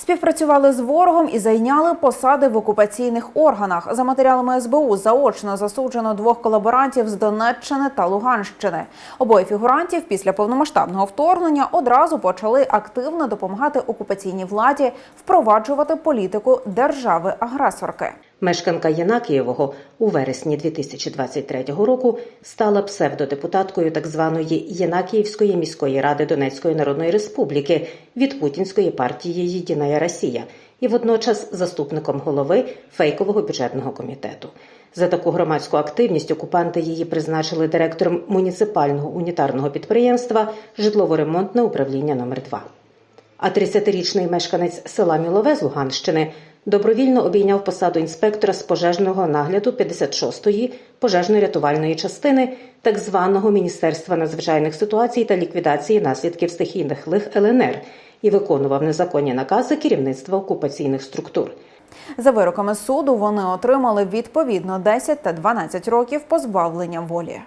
Співпрацювали з ворогом і зайняли посади в окупаційних органах. За матеріалами СБУ заочно засуджено двох колаборантів з Донеччини та Луганщини. Обоє фігурантів після повномасштабного вторгнення одразу почали активно допомагати окупаційній владі впроваджувати політику держави-агресорки. Мешканка Єнакієвого у вересні 2023 року стала псевдодепутаткою так званої Єнакіївської міської ради Донецької Народної Республіки від путінської партії Єдиная Росія і водночас заступником голови фейкового бюджетного комітету. За таку громадську активність окупанти її призначили директором муніципального унітарного підприємства Житлово-ремонтне управління номер 2 А 30-річний мешканець села Мілове з Луганщини добровільно обійняв посаду інспектора з пожежного нагляду 56-ї пожежно-рятувальної частини так званого Міністерства надзвичайних ситуацій та ліквідації наслідків стихійних лих ЛНР і виконував незаконні накази керівництва окупаційних структур. За вироками суду вони отримали відповідно 10 та 12 років позбавлення волі.